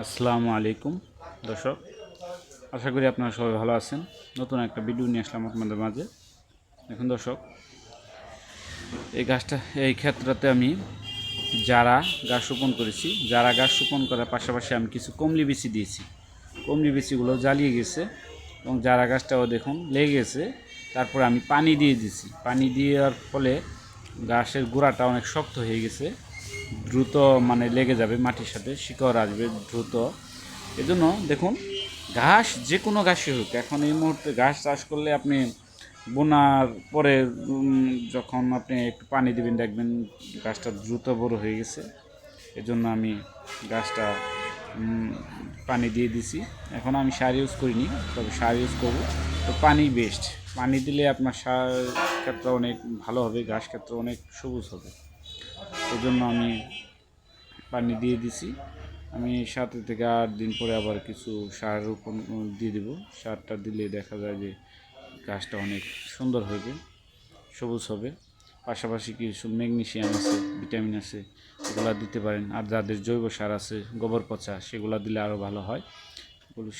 আসসালামু আলাইকুম, দর্শক। আশা করি আপনারা সবাই ভালো আছেন। নতুন একটা ভিডিও নিয়ে আসলাম আপনাদের মাঝে। এখন দর্শক, এই গাছটা, এই ক্ষেত্রতে আমি যারা গাছ রোপণ করেছি, যারা গাছ রোপণ করার পাশাপাশি আমি কিছু কমলি বিচি দিয়েছি। কমলি বিচিগুলো জ্বালিয়ে গেছে এবং যারা গাছটাও দেখুন লেগে গেছে, তারপরে আমি পানি দিয়ে দিয়েছি। পানি দেওয়ার ফলে গাছের গোড়াটা অনেক শক্ত হয়ে গেছে। দ্রুত মানে লেগে যাবে মাটির সাথে, শিকড় আসবে দ্রুত। এজন্য দেখুন, ঘাস যে কোনো ঘাসই হোক, এখন এই মুহূর্তে ঘাস চাষ করলে আপনি বোনার পরে যখন আপনি একটু পানি দিবেন, দেখবেন গাছটা দ্রুত বড় হয়ে গেছে। এজন্য আমি গাছটা পানি দিয়ে দিছি। এখন আমি সার ইউজ করিনি, তবে সার ইউজ করব। তো পানি বেস্ট পানি দিলে আপনার সার ক্ষেত্রে অনেক ভালো হবে, ঘাস ক্ষেত্রে অনেক সবুজ হবে। জন্য আমি পানি দিয়ে দিছি। আমি সাত থেকে আট দিন পরে আবার কিছু সার রোপণ দিয়ে দেবো। সারটা দিলে দেখা যায় যে গাছটা অনেক সুন্দর হবে, সবুজ হবে। পাশাপাশি কিছু ম্যাগনেশিয়াম আছে, ভিটামিন আছে, এগুলা দিতে পারেন। আর যাদের জৈব সার আছে, গোবর পচা, সেগুলো দিলে আরও ভালো হয়। এগুলো